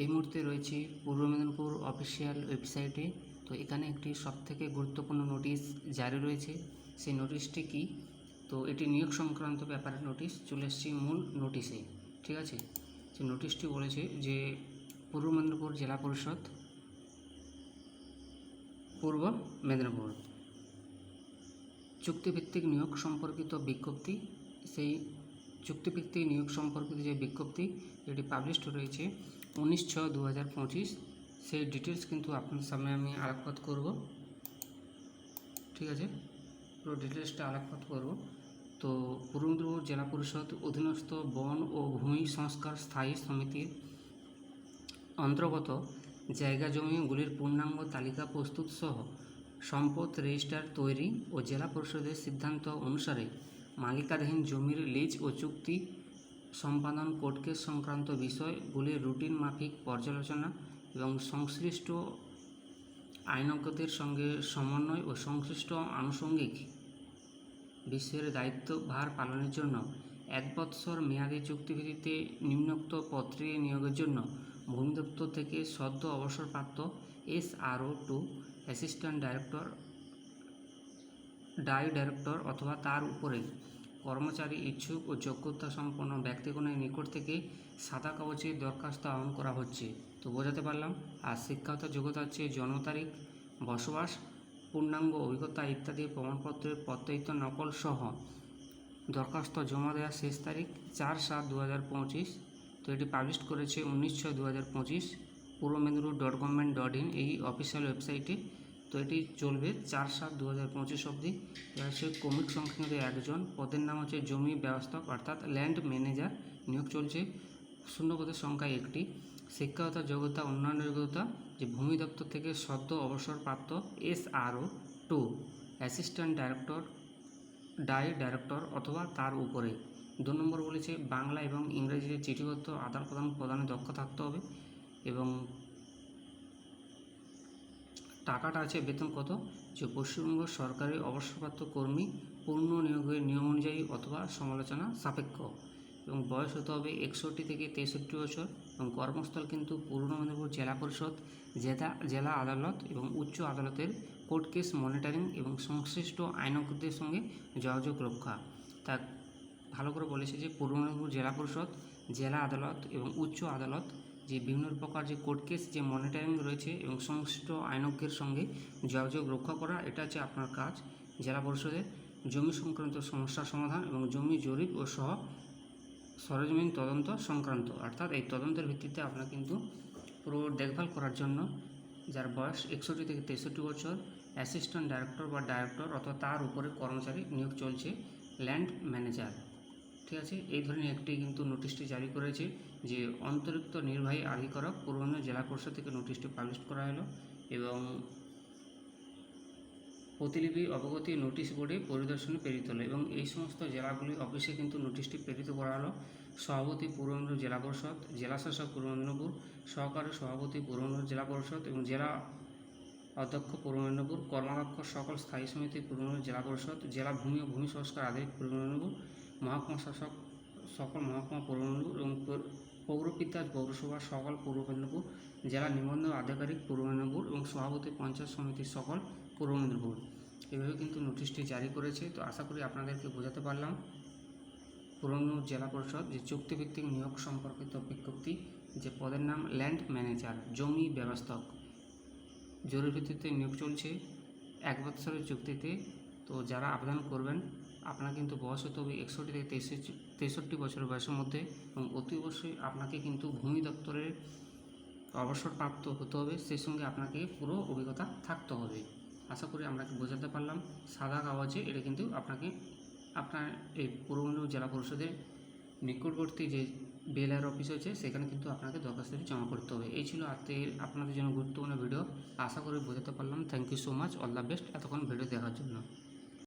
এই মুহূর্তে রয়েছে পূর্ব মেদিনীপুর অফিসিয়াল ওয়েবসাইটে তো এখানে একটি সবথেকে গুরুত্বপূর্ণ নোটিশ জারি রয়েছে। সেই নোটিশটি কি? তো এটি নিয়োগ সংক্রান্ত ব্যাপারে নোটিশ চলে এসেছে মূল নোটিশে ঠিক আছে? সেই নোটিশটি বলেছে যে পূর্ব মেদিনীপুর জেলা পরিষদ, পূর্ব মেদিনীপুর। চুক্তিভিত্তিক নিয়োগ সম্পর্কিত বিজ্ঞপ্তি, সেই চুক্তিভিত্তিক নিয়োগ সম্পর্কিত যে বিজ্ঞপ্তি, এটি পাবলিশড রয়েছে। উনিশ ছ দু হাজার পঁচিশ। সেই ডিটেলস কিন্তু আপনার সামনে আমি আলোকপাত করব। ঠিক আছে? পুরো ডিটেলসটা আলোকপাত করব। তো পূর্ব মেদিনীপুর জেলা পরিষদ অধীনস্থ বন ও ভূমি সংস্কার স্থায়ী সমিতির অন্তর্গত জায়গা জমিগুলির পূর্ণাঙ্গ তালিকা প্রস্তুত সহ সম্পদ রেজিস্টার তৈরি ও জেলা পরিষদের সিদ্ধান্ত অনুসারে মালিকাধীন জমির লিজ ও চুক্তি সম্পাদন কোর্ট কেস সংক্রান্ত বিষয়গুলির রুটিন মাফিক পর্যালোচনা এবং সংশ্লিষ্ট আইনজ্ঞদের সঙ্গে সমন্বয় ও সংশ্লিষ্ট আনুষঙ্গিক বিশ্বের দায়িত্বভার পালনের জন্য এক বৎসর মেয়াদী চুক্তিভিত্তিতে নিম্নোক্ত পত্রে নিয়োগের জন্য ভূমি দপ্তর থেকে সদ্য অবসরপ্রাপ্ত এস আরও টু অ্যাসিস্ট্যান্ট ডাইরেক্টর, ডাই ডাইরেক্টর অথবা তার উপরে কর্মচারী ইচ্ছুক ও যোগ্যতা সম্পন্ন ব্যক্তিগণের নিকট থেকে সাদা কাগজে দরখাস্ত আহ্বান করা হচ্ছে। তো বোঝাতে পারলাম আর শিক্ষাগত যোগ্যতা হচ্ছে জন্ম তারিখ, বসবাস, পূর্ণাঙ্গ অভিজ্ঞতা ইত্যাদি প্রমাণপত্রের প্রত্যয়িত নকল সহ দরখাস্ত জমা দেওয়ার শেষ তারিখ চার সাত দু হাজার পঁচিশ। তো এটি পাবলিশ করেছে উনিশ ছয় দু হাজার পঁচিশ। Purba Medinipur dot government dot in এই অফিসিয়াল ওয়েবসাইটে তো এটি চলবে চার সাত দু হাজার পঁচিশ অবধি। হচ্ছে কমিক সংখ্যা কিন্তু একজন, পদের নাম হচ্ছে জমি ব্যবস্থাপক, অর্থাৎ ল্যান্ড ম্যানেজার নিয়োগ চলছে। শূন্যপদের সংখ্যা একটি। শিক্ষাগত যোগ্যতা, উন্নয়ন যোগ্যতা, যে ভূমি দপ্তর থেকে সদ্য অবসরপ্রাপ্ত এস আরও টু অ্যাসিস্ট্যান্ট ডাইরেক্টর ডাই ডাইরেক্টর অথবা তার উপরে। দু নম্বর বলেছে বাংলা এবং ইংরেজিতে চিঠিবদ্ধ আদান প্রদান প্রদানে দক্ষ থাকতে হবে এবং টাকাটা আছে বেতন কত? যে পশ্চিমবঙ্গ সরকারি অবসরপ্রাপ্ত কর্মী পূর্ণ নিয়োগের নিয়ম অনুযায়ী অথবা সমালোচনা সাপেক্ষ এবং বয়স হতে হবে একষট্টি থেকে তেষট্টি বছর এবং কর্মস্থল কিন্তু পূর্ব মেদিনীপুর জেলা পরিষদ জেলা জেলা আদালত এবং উচ্চ আদালতের কোর্ট কেস মনিটরিং এবং সংশ্লিষ্ট আইনজ্ঞদের সঙ্গে যোগাযোগ রক্ষা। তা ভালো করে বলেছে যে পূর্ব মেদিনীপুর জেলা পরিষদ, জেলা আদালত এবং উচ্চ আদালত যে বিভিন্ন প্রকার যে কোর্ট কেস যে মনিটরিং রয়েছে এবং সংশ্লিষ্ট আইনজ্ঞের সঙ্গে যোগাযোগ রক্ষা করা, এটা হচ্ছে আপনার কাজ। জেলা পরিষদের জমি সংক্রান্ত সমস্যার সমাধান এবং জমি জরিপ ও সহ সরজমিন তদন্ত সংক্রান্ত, অর্থাৎ এই তদন্তের ভিত্তিতে আপনার কিন্তু পুরো দেখভাল করার জন্য যার বয়স একষট্টি থেকে তেষট্টি বছর অ্যাসিস্ট্যান্ট ডাইরেক্টর বা ডাইরেক্টর অথবা তার উপরে কর্মচারী নিয়োগ চলছে ল্যান্ড ম্যানেজার ঠিক আছে? এই ধরনের একটি কিন্তু নোটিশটি জারি করেছে যে অন্তরিক্ত নির্বাহী আধিকারক পূর্বাঞ্চল জেলা পরিষদ থেকে নোটিশটি পাবলিশ করা হলো এবং প্রতিলিপি, অবগতি, নোটিশ বোর্ডে পরিদর্শনে প্রেরিত হলো এবং এই সমস্ত জেলাগুলির অফিসে কিন্তু নোটিশটি প্রেরিত করা হলো। সভাপতি পূর্ব জেলা পরিষদ, জেলা শাসক পূর্ব মেদিনীপুর সহকারী সভাপতি পূর্ব জেলা পরিষদ এবং জেলা অধ্যক্ষ পূর্ব মেদিনীপুর কর্মাধ্যক্ষ, সকল স্থায়ী সমিতি পূর্ব জেলা পরিষদ, জেলা ভূমি ও ভূমি সংস্কার আধিকারিক পূর্ব মেদিনীপুর মহকুমা শাসক সকল মহকুমা পূর্ব এবং পৌর- পৌরপিতা পৌরসভা সকল পূর্ব মেদিনীপুর, জেলা নিবন্ধ আধিকারিক পূর্ব মেদিনীপুর এবং সভাপতি পঞ্চায়েত সমিতির সকল পূর্ব মেদিনীপুর। এভাবে কিন্তু নোটিশটি জারি করেছে। তো আশা করি আপনাদেরকে বোঝাতে পারলাম। পুরনো জেলা পরিষদ যে চুক্তিভিত্তিক নিয়োগ সম্পর্কিত বিজ্ঞপ্তি, যে পদের নাম ল্যান্ড ম্যানেজার, জমি ব্যবস্থাপক। জরুরি ভিত্তিতে নিয়োগ চলছে। এক বছরের চুক্তিতে। তো যারা আবেদন করবেন আপনার কিন্তু বয়স হতে হবে একষট্টি থেকে তেষট্টি বছর বয়সের মধ্যে এবং অতি অবশ্যই আপনাকে কিন্তু ভূমি দপ্তরের অবসরপ্রাপ্ত হতে হবে। সেই সঙ্গে আপনাকে পুরো অভিজ্ঞতা থাকতে হবে। আশা করি আপনাকে বোঝাতে পারলাম। সাদা কাগজে এটা কিন্তু আপনাকে, আপনার এই পূর্ব মেদিনীপুর জেলা পরিষদের নিকটবর্তী যে বেলার অফিস আছে সেখানে কিন্তু আপনাকে দরখাস্তটি জমা করতে হবে। এই ছিল আজকের আপনাদের জন্য গুরুত্বপূর্ণ ভিডিও। আশা করি বোঝাতে পারলাম। Thank you so much all the best এতক্ষণ ভিডিও দেখার জন্য।